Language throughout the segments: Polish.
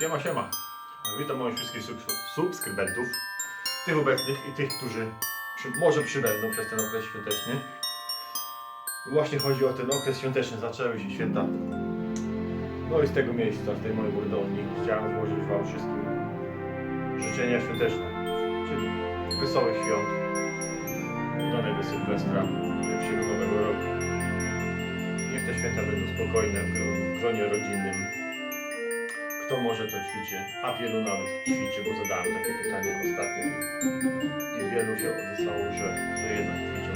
Siema, siema. Witam moich wszystkich sub- subskrybentów, tych obecnych i tych, którzy przy, może przybędą przez ten okres świąteczny. Właśnie chodzi o ten okres świąteczny, zaczęły się święta. No i z tego miejsca, z tej mojej burdowni chciałem złożyć Wam wszystkim życzenia świąteczne, czyli wesołych świąt, udanego Sylwestra, lepszego nowego roku. Niech te święta będą spokojne w w gronie rodzinnym. Kto może to ćwiczy, a wielu nawet ćwiczy, bo zadałem takie pytanie ostatnio i wielu się odezwało, że, że jednak ćwiczą.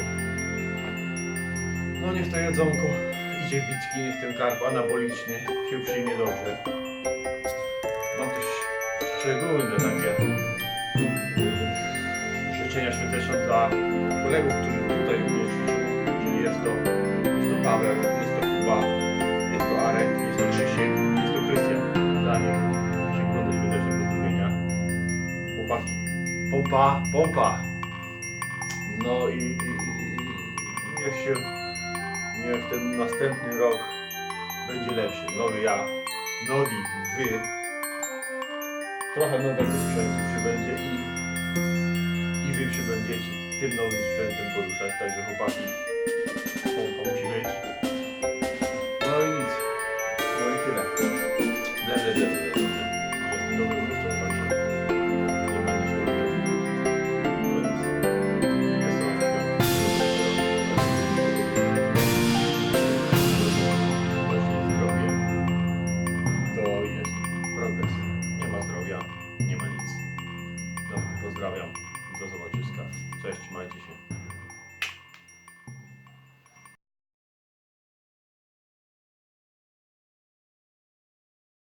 No niech to jedzonko idzie bitki, niech ten karp anaboliczny się przyjmie dobrze. Mam też szczególne takie yy, życzenia świąteczne dla kolegów, którzy tutaj ćwiczą. Czyli jest to, jest to Paweł, jest to Kuba, Chłopaki, pompa, pompa. No i, i, i niech się, niech ten następny rok będzie lepszy. Nowy ja, nowi wy. Trochę nowego sprzętu przybędzie i, i wy przybędziecie tym nowym sprzętem poruszać. Także chłopaki, pompa musi być. Pozdrawiam. Do zobaczyska. Cześć, trzymajcie się.